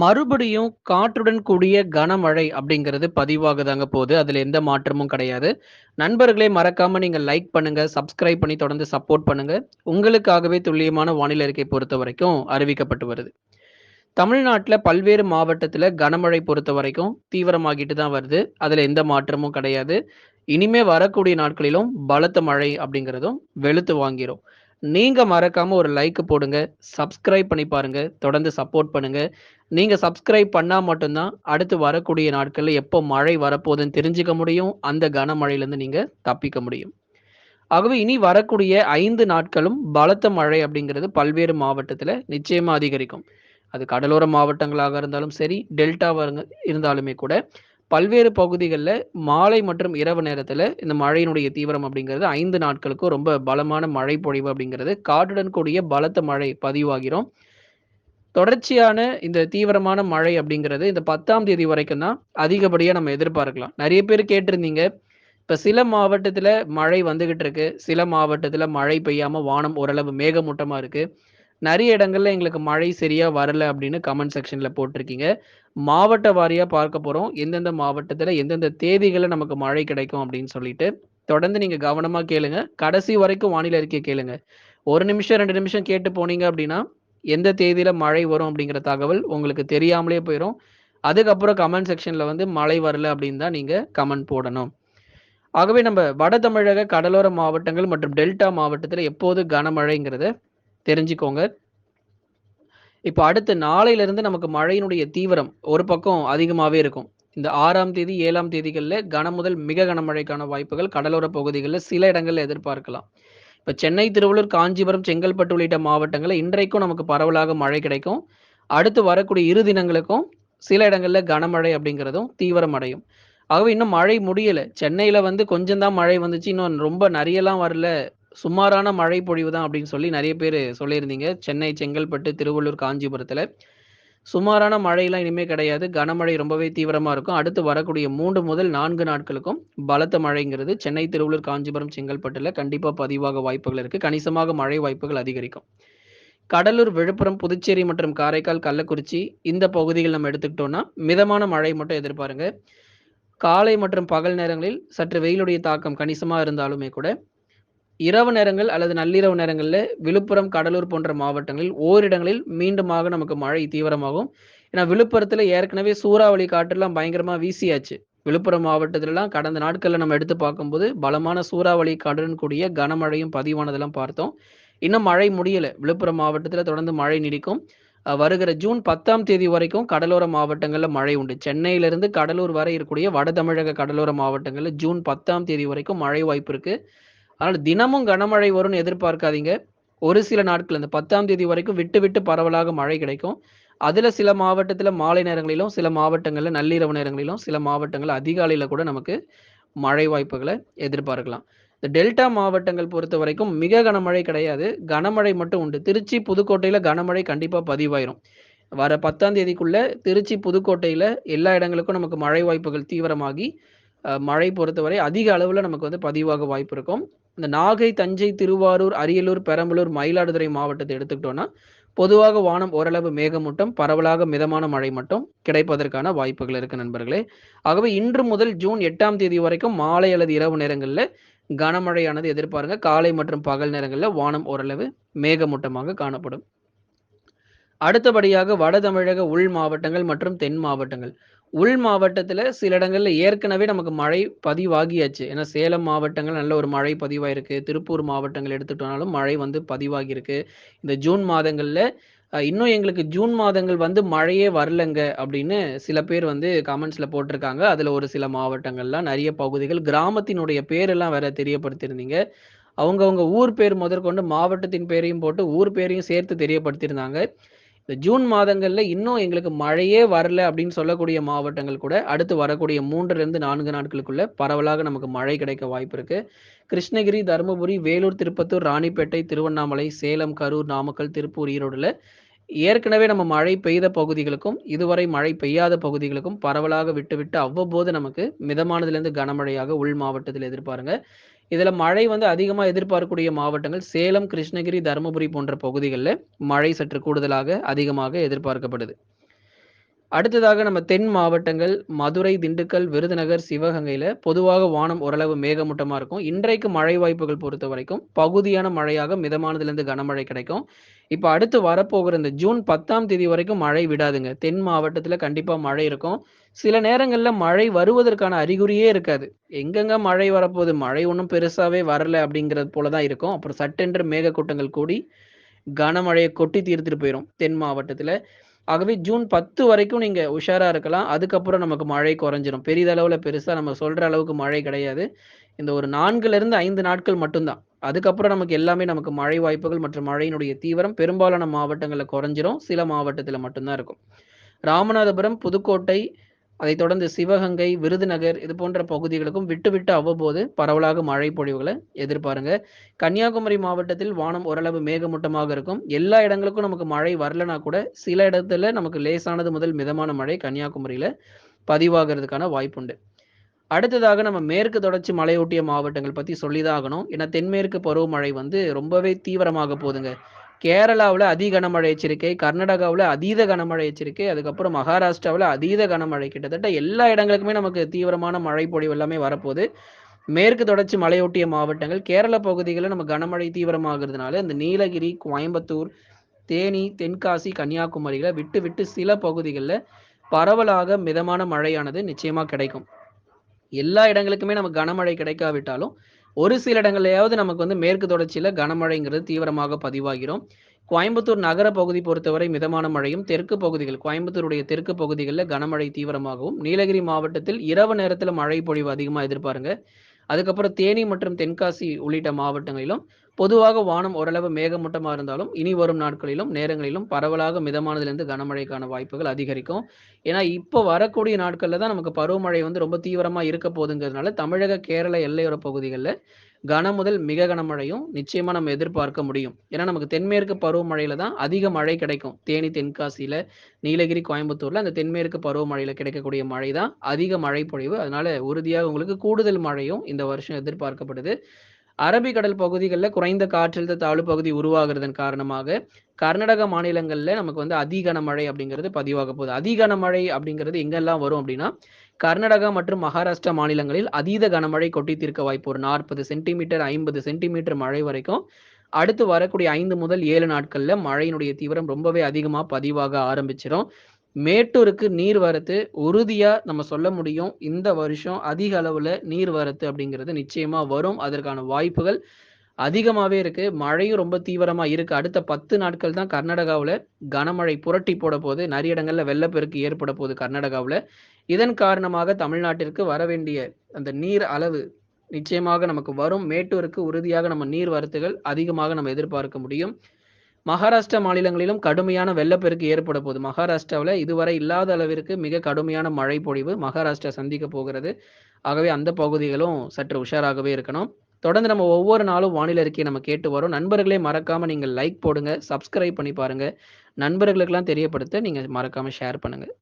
மறுபடியும் காற்றுடன் கூடிய கனமழை அப்படிங்கிறது பதிவாகுதாங்க போகுது. அதில் எந்த மாற்றமும் கிடையாது. நண்பர்களே மறக்காம நீங்க லைக் பண்ணுங்க, சப்ஸ்கிரைப் பண்ணி தொடர்ந்து சப்போர்ட் பண்ணுங்க. உங்களுக்காகவே துல்லியமான வானிலை அறிக்கை பொறுத்தவரைக்கும் அறிவிக்கப்பட்டு வருது. தமிழ்நாட்டில் பல்வேறு மாவட்டத்தில் கனமழை பொறுத்த வரைக்கும் தீவிரமாகிட்டு தான் வருது. அதில் எந்த மாற்றமும் கிடையாது. இனிமே வரக்கூடிய நாட்களிலும் பலத்த மழை அப்படிங்கிறதும் வெளுத்து வாங்கிரும். நீங்கள் மறக்காம ஒரு லைக் போடுங்க. சப்ஸ்கிரைப் பண்ணி பாருங்க. தொடர்ந்து சப்போர்ட் பண்ணுங்க. நீங்கள் சப்ஸ்கிரைப் பண்ணால் மட்டும்தான் அடுத்து வரக்கூடிய நாட்களில் எப்போ மழை வரப்போகுதுன்னு தெரிஞ்சுக்க முடியும். அந்த கனமழையிலேருந்து நீங்கள் தப்பிக்க முடியும். ஆகவே இனி வரக்கூடிய ஐந்து நாட்களும் பலத்த மழை அப்படிங்கிறது பல்வேறு மாவட்டத்தில் நிச்சயமாக அதிகரிக்கும். அது கடலோர மாவட்டங்களாக இருந்தாலும் சரி, டெல்டாவாக இருந்தாலுமே கூட பல்வேறு பகுதிகளில் மாலை மற்றும் இரவு நேரத்தில் இந்த மழையினுடைய தீவிரம் அப்படிங்கிறது ஐந்து நாட்களுக்கும் ரொம்ப பலமான மழை பொழிவு அப்படிங்கிறது காட்டுடன் கூடிய பலத்த மழை பதிவாகிரும். தொடர்ச்சியான இந்த தீவிரமான மழை அப்படிங்கிறது இந்த 10ஆம் தேதி வரைக்கும் தான் அதிகப்படியாக நம்ம எதிர்பார்க்கலாம். நிறைய பேர் கேட்டிருந்தீங்க. இப்போ சில மாவட்டத்தில் மழை வந்துகிட்டு இருக்கு. சில மாவட்டத்தில் மழை பெய்யாமல் வானம் ஓரளவு மேகமூட்டமாக இருக்குது நிறைய இடங்கள்ல எங்களுக்கு மழை சரியா வரல அப்படின்னு கமெண்ட் செக்ஷன்ல போட்டிருக்கீங்க. மாவட்ட வாரியா பார்க்க போறோம். எந்தெந்த மாவட்டத்துல எந்தெந்த தேதிகளில் நமக்கு மழை கிடைக்கும் அப்படின்னு சொல்லிட்டு. தொடர்ந்து நீங்க கவனமா கேளுங்க. கடைசி வரைக்கும் வானிலை அறிக்கை கேளுங்க. ஒரு நிமிஷம் ரெண்டு நிமிஷம் கேட்டு போனீங்க அப்படின்னா, எந்த தேதியில மழை வரும் அப்படிங்கிற தகவல் உங்களுக்கு தெரியாமலே போயிடும் அதுக்கப்புறம் கமெண்ட் செக்ஷன்ல வந்து மழை வரல அப்படின்னு தான் நீங்க கமெண்ட் போடணும். ஆகவே நம்ம வட தமிழக கடலோர மாவட்டங்கள் மற்றும் டெல்டா மாவட்டத்தில் எப்போது கனமழைங்கிறத தெரிஞ்சுக்கோங்க. இப்போ அடுத்து நாளையிலிருந்து நமக்கு மழையினுடைய தீவிரம் ஒரு பக்கம் அதிகமாகவே இருக்கும். இந்த ஆறாம் தேதி, ஏழாம் தேதிகளில் கன முதல் மிக கனமழைக்கான வாய்ப்புகள் கடலோர பகுதிகளில் சில இடங்களில் எதிர்பார்க்கலாம். இப்போ சென்னை, திருவள்ளூர், காஞ்சிபுரம், செங்கல்பட்டு உள்ளிட்ட மாவட்டங்களில் இன்றைக்கும் நமக்கு பரவலாக மழை கிடைக்கும். அடுத்து வரக்கூடிய இரு தினங்களுக்கும் சில இடங்களில் கனமழை அப்படிங்கிறதும் தீவிரம் அடையும் ஆகவே இன்னும் மழை முடியல. சென்னையில் வந்து கொஞ்சம் தான் மழை வந்துச்சு. இன்னும் ரொம்ப நிறையலாம் வரல. சுமாரான மழை பொழிவு தான் அப்படின்னு சொல்லி நிறைய பேர் சொல்லியிருந்தீங்க. சென்னை, செங்கல்பட்டு, திருவள்ளூர், காஞ்சிபுரத்தில் சுமாரான மழையெல்லாம் இனிமேல் கிடையாது. கனமழை ரொம்பவே தீவிரமாக இருக்கும். அடுத்து வரக்கூடிய மூன்று முதல் நான்கு நாட்களுக்கும் பலத்த மழைங்கிறது சென்னை, திருவள்ளூர், காஞ்சிபுரம், செங்கல்பட்டில் கண்டிப்பாக பதிவாக வாய்ப்புகள் இருக்குது கணிசமாக மழை வாய்ப்புகள் அதிகரிக்கும். கடலூர், விழுப்புரம், புதுச்சேரி மற்றும் காரைக்கால், கள்ளக்குறிச்சி இந்த பகுதிகள் நம்ம எடுத்துக்கிட்டோம்னா, மிதமான மழை மட்டும் எதிர்பாருங்க. காலை மற்றும் பகல் நேரங்களில் சற்று வெயிலுடைய தாக்கம் கணிசமாக இருந்தாலுமே கூட, இரவு நேரங்கள் அல்லது நள்ளிரவு நேரங்களில் விழுப்புரம், கடலூர் போன்ற மாவட்டங்களில் ஓரிடங்களில் மீண்டுமாக நமக்கு மழை தீவிரமாகும். ஏன்னா விழுப்புரத்தில் ஏற்கனவே சூறாவளி காற்றுலாம் பயங்கரமாக வீசியாச்சு. விழுப்புரம் மாவட்டத்திலலாம் கடந்த நாட்களில் நம்ம எடுத்து பார்க்கும்போது, பலமான சூறாவளி காற்றுடன் கூடிய கனமழையும் பதிவானதெல்லாம் பார்த்தோம். இன்னும் மழை முடியலை விழுப்புரம் மாவட்டத்தில் தொடர்ந்து மழை நீடிக்கும். வருகிற ஜூன் 10ஆம் தேதி வரைக்கும் கடலோர மாவட்டங்களில் மழை உண்டு. சென்னையிலிருந்து கடலூர் வரை இருக்கக்கூடிய வட தமிழக கடலோர மாவட்டங்களில் ஜூன் 10ஆம் தேதி வரைக்கும் மழை வாய்ப்பு இருக்குது அதனால தினமும் கனமழை வரும்னு எதிர்பார்க்காதீங்க. ஒரு சில நாட்கள் அந்த 10ஆம் தேதி வரைக்கும் விட்டு விட்டு பரவலாக மழை கிடைக்கும். அதுல சில மாவட்டத்துல மாலை நேரங்களிலும், சில மாவட்டங்கள்ல நள்ளிரவு நேரங்களிலும், சில மாவட்டங்களில் அதிகாலையில கூட நமக்கு மழை வாய்ப்புகளை எதிர்பார்க்கலாம். இந்த டெல்டா மாவட்டங்கள் பொறுத்த வரைக்கும் மிக கனமழை கிடையாது. கனமழை மட்டும் உண்டு. திருச்சி, புதுக்கோட்டையில கனமழை கண்டிப்பா பதிவாயிரும். வர 10ஆம் தேதிக்குள்ள திருச்சி, புதுக்கோட்டையில எல்லா இடங்களுக்கும் நமக்கு மழை வாய்ப்புகள் தீவிரமாகி, மழை பொறுத்தவரை அதிக அளவுல நமக்கு வந்து பதிவாக வாய்ப்பு இருக்கும். இந்த நாகை, தஞ்சை, திருவாரூர், அரியலூர், பெரம்பலூர், மயிலாடுதுறை மாவட்டத்தை எடுத்துக்கிட்டோம்னா, பொதுவாக வானம் ஓரளவு மேகமூட்டம், பரவலாக மிதமான மழை மட்டும் கிடைப்பதற்கான வாய்ப்புகள் இருக்கு நண்பர்களே. ஆகவே இன்று முதல் ஜூன் எட்டாம் தேதி வரைக்கும் மாலை அல்லது இரவு நேரங்களில் கனமழையானது எதிர்பாருங்க. காலை மற்றும் பகல் நேரங்களில் வானம் ஓரளவு மேகமூட்டமாக காணப்படும். அடுத்தபடியாக வட தமிழக உள் மாவட்டங்கள் மற்றும் தென் மாவட்டங்கள். உள் மாவட்டத்தில் சில இடங்கள்ல ஏற்கனவே நமக்கு மழை பதிவாகியாச்சு. ஏன்னா சேலம் மாவட்டங்கள் நல்ல ஒரு மழை பதிவாயிருக்கு. திருப்பூர் மாவட்டங்கள் எடுத்துட்டோனாலும் மழை வந்து பதிவாகியிருக்கு. இந்த ஜூன் மாதங்களில் இன்னும் எங்களுக்கு ஜூன் மாதங்கள் வந்து மழையே வரலங்க அப்படின்னு சில பேர் வந்து கமெண்ட்ஸில் போட்டிருக்காங்க. அதில் ஒரு சில மாவட்டங்கள்லாம் நிறைய பகுதிகள் கிராமத்தினுடைய பேரெல்லாம் வேற தெரியப்படுத்தியிருந்தீங்க. அவங்கவுங்க ஊர் பேர் முதற்கொண்டு மாவட்டத்தின் பேரையும் போட்டு ஊர் பேரையும் சேர்த்து தெரியப்படுத்தியிருந்தாங்க. இந்த ஜூன் மாதங்கள்ல இன்னும் எங்களுக்கு மழையே வரல அப்படின்னு சொல்லக்கூடிய மாவட்டங்கள் கூட அடுத்து வரக்கூடிய 3லிருந்து 4 நாட்களுக்குள்ள பரவலாக நமக்கு மழை கிடைக்க வாய்ப்பு இருக்கு. கிருஷ்ணகிரி, தருமபுரி, வேலூர், திருப்பத்தூர், ராணிப்பேட்டை, திருவண்ணாமலை, சேலம், கரூர், நாமக்கல், திருப்பூர், ஈரோடுல ஏற்கனவே நம்ம மழை பெய்த பகுதிகளுக்கும், இதுவரை மழை பெய்யாத பகுதிகளுக்கும் பரவலாக விட்டுவிட்டு அவ்வப்போது நமக்கு மிதமானதுலேருந்து கனமழையாக உள் மாவட்டத்தில் எதிர்பாருங்க. இதுல மழை வந்து அதிகமா எதிர்பார்க்கக்கூடிய மாவட்டங்கள் சேலம், கிருஷ்ணகிரி, தருமபுரி போன்ற பகுதிகளில் மழை சற்று கூடுதலாக, அதிகமாக எதிர்பார்க்கப்படுது. அடுத்ததாக நம்ம தென் மாவட்டங்கள் மதுரை, திண்டுக்கல், விருதுநகர், சிவகங்கையில பொதுவாக வானம் ஓரளவு மேகமூட்டமா இருக்கும். இன்றைக்கு மழை வாய்ப்புகள் பொறுத்த வரைக்கும் பகுதியான மழையாக மிதமானதுலேருந்து கனமழை கிடைக்கும். இப்போ அடுத்து வரப்போகிற இந்த ஜூன் 10ஆம் தேதி வரைக்கும் மழை விடாதுங்க. தென் மாவட்டத்தில் கண்டிப்பாக மழை இருக்கும். சில நேரங்களில் மழை வருவதற்கான அறிகுறியே இருக்காது. எங்கெங்க மழை வரப்போகுது மழை ஒன்றும் பெருசாகவே வரல அப்படிங்கிறது போல தான் இருக்கும். அப்புறம் சட்டென்று மேகக்கூட்டங்கள் கூடி கனமழையை கொட்டி தீர்த்துட்டு போயிடும் தென் மாவட்டத்தில் ஆகவே ஜூன் 10 வரைக்கும் நீங்கள் உஷாராக இருக்கலாம். அதுக்கப்புறம் நமக்கு மழை குறைஞ்சிரும். பெரிதளவில் பெருசாக நம்ம சொல்கிற அளவுக்கு மழை கிடையாது. இந்த ஒரு 4லிருந்து 5 நாட்கள் மட்டும்தான் அதுக்கப்புறம் நமக்கு எல்லாமே நமக்கு மழை வாய்ப்புகள் மற்றும் மழையினுடைய தீவிரம் பெரும்பாலான மாவட்டங்களில் குறைஞ்சிரும். சில மாவட்டத்தில் மட்டும்தான் இருக்கும். ராமநாதபுரம், புதுக்கோட்டை, அதைத் தொடர்ந்து சிவகங்கை, விருதுநகர் இது போன்ற பகுதிகளுக்கும் விட்டு விட்டு அவ்வப்போது பரவலாக மழை பொழிவுகளை எதிர்பாருங்க. கன்னியாகுமரி மாவட்டத்தில் வானம் ஓரளவு மேகமூட்டமாக இருக்கும். எல்லா இடங்களுக்கும் நமக்கு மழை வரலனா கூட சில இடத்துல நமக்கு லேசானது முதல் மிதமான மழை கன்னியாகுமரியில பதிவாகிறதுக்கான வாய்ப்புண்டு. அடுத்ததாக நம்ம மேற்கு தொடர்ச்சி மலையொட்டிய மாவட்டங்கள் பத்தி சொல்லி தான் ஆகணும். ஏன்னா தென்மேற்கு பருவமழை வந்து ரொம்பவே தீவிரமாக போகுதுங்க கேரளாவில் அதி கனமழை எச்சரிக்கை, கர்நாடகாவில் அதீத கனமழை எச்சரிக்கை, அதுக்கப்புறம் மகாராஷ்டிராவில் அதீத கனமழை. கிட்டத்தட்ட எல்லா இடங்களுக்குமே நமக்கு தீவிரமான மழை பொழிவு எல்லாமே வரப்போகுது மேற்கு தொடர்ச்சி மலையொட்டிய மாவட்டங்கள், கேரள பகுதிகளில் நம்ம கனமழை தீவிரமாகிறதுனால இந்த நீலகிரி, கோயம்புத்தூர், தேனி, தென்காசி, கன்னியாகுமரியில் விட்டு விட்டு சில பகுதிகளில் பரவலாக மிதமான மழையானது நிச்சயமாக கிடைக்கும். எல்லா இடங்களுக்குமே நமக்கு கனமழை கிடைக்காவிட்டாலும், ஒரு சில இடங்களையாவது நமக்கு வந்து மேற்கு தொடர்ச்சியில கனமழைங்கிறது தீவிரமாக பதிவாகிறோம் கோயம்புத்தூர் நகர பகுதி பொறுத்தவரை மிதமான மழையும், தெற்கு பகுதிகள் கோயம்புத்தூருடைய தெற்கு பகுதிகளில் கனமழை தீவிரமாகவும், நீலகிரி மாவட்டத்தில் இரவு நேரத்தில் மழை பொழிவு அதிகமாக எதிர்பாருங்க. அதுக்கப்புறம் தேனி மற்றும் தென்காசி உள்ளிட்ட மாவட்டங்களிலும் பொதுவாக வானம் ஓரளவு மேகமூட்டமாக இருந்தாலும், இனி வரும் நாட்களிலும், நேரங்களிலும் பரவலாக மிதமானதுலேருந்து கனமழைக்கான வாய்ப்புகள் அதிகரிக்கும். ஏன்னா, இப்போ வரக்கூடிய நாட்களில் தான் நமக்கு பருவமழை வந்து ரொம்ப தீவிரமாக இருக்க போகுதுங்கிறதுனால தமிழக, கேரள எல்லையோர பகுதிகளில் கன முதல் மிக கனமழையும் நிச்சயமாக நம்ம எதிர்பார்க்க முடியும். ஏன்னா, நமக்கு தென்மேற்கு பருவமழையில தான் அதிக மழை கிடைக்கும். தேனி, தென்காசியில் நீலகிரி, கோயம்புத்தூரில் அந்த தென்மேற்கு பருவமழையில் கிடைக்கக்கூடிய மழை தான் அதிக மழை பொழிவு. அதனால உறுதியாக உங்களுக்கு கூடுதல் மழையும் இந்த வருஷம் எதிர்பார்க்கப்படுது. அரபிக்கடல் பகுதிகளில் குறைந்த காற்றழுத்த தாழ்வு பகுதி உருவாகுறதன் காரணமாக, கர்நாடக மாநிலங்களில் நமக்கு வந்து அதிகன மழை அப்படிங்கிறது பதிவாக போகுது. அதிகன மழை அப்படிங்கிறது எங்கெல்லாம் வரும் அப்படின்னா, கர்நாடகா மற்றும் மகாராஷ்டிரா மாநிலங்களில் அதீத கனமழை கொட்டி தீர்க்க வாய்ப்பு. ஒரு 40 சென்டிமீட்டர், 50 சென்டிமீட்டர் மழை வரைக்கும் அடுத்து வரக்கூடிய ஐந்து முதல் ஏழு நாட்களில் மழையினுடைய தீவிரம் ரொம்பவே அதிகமாக பதிவாக ஆரம்பிச்சிடும் மேட்டூருக்கு நீர் வரத்து உறுதியா நம்ம சொல்ல முடியும். இந்த வருஷம் அதிக அளவுல நீர்வரத்து அப்படிங்கிறது நிச்சயமா வரும். அதற்கான வாய்ப்புகள் அதிகமாகவே இருக்கு. மழையும் ரொம்ப தீவிரமா இருக்கு. அடுத்த 10 நாட்கள் தான் கர்நாடகாவில் கனமழை புரட்டி போடும்போது நிறைய இடங்கள்ல வெள்ளப்பெருக்கு ஏற்பட போகுது கர்நாடகாவில் இதன் காரணமாக தமிழ்நாட்டிற்கு வர வேண்டிய அந்த நீர் அளவு நிச்சயமாக நமக்கு வரும். மேட்டூருக்கு உறுதியாக நம்ம நீர் வரத்துகள் அதிகமாக நம்ம எதிர்பார்க்க முடியும். மகாராஷ்டிரா மாநிலங்களிலும் கடுமையான வெள்ளப்பெருக்கு ஏற்பட போகுது மகாராஷ்டிராவில் இதுவரை இல்லாத அளவிற்கு மிக கடுமையான மழை பொழிவு மகாராஷ்டிரா சந்திக்க போகிறது. ஆகவே அந்த பகுதிகளும் சற்று உஷாராகவே இருக்கணும். தொடர்ந்து நம்ம ஒவ்வொரு நாளும் வானிலை அறிக்கையை நம்ம கேட்டு வரோம். நண்பர்களே மறக்காமல் நீங்கள் லைக் போடுங்க, சப்ஸ்கிரைப் பண்ணி பாருங்கள் நண்பர்களுக்கெல்லாம் தெரியப்படுத்த நீங்கள் மறக்காமல் ஷேர் பண்ணுங்கள்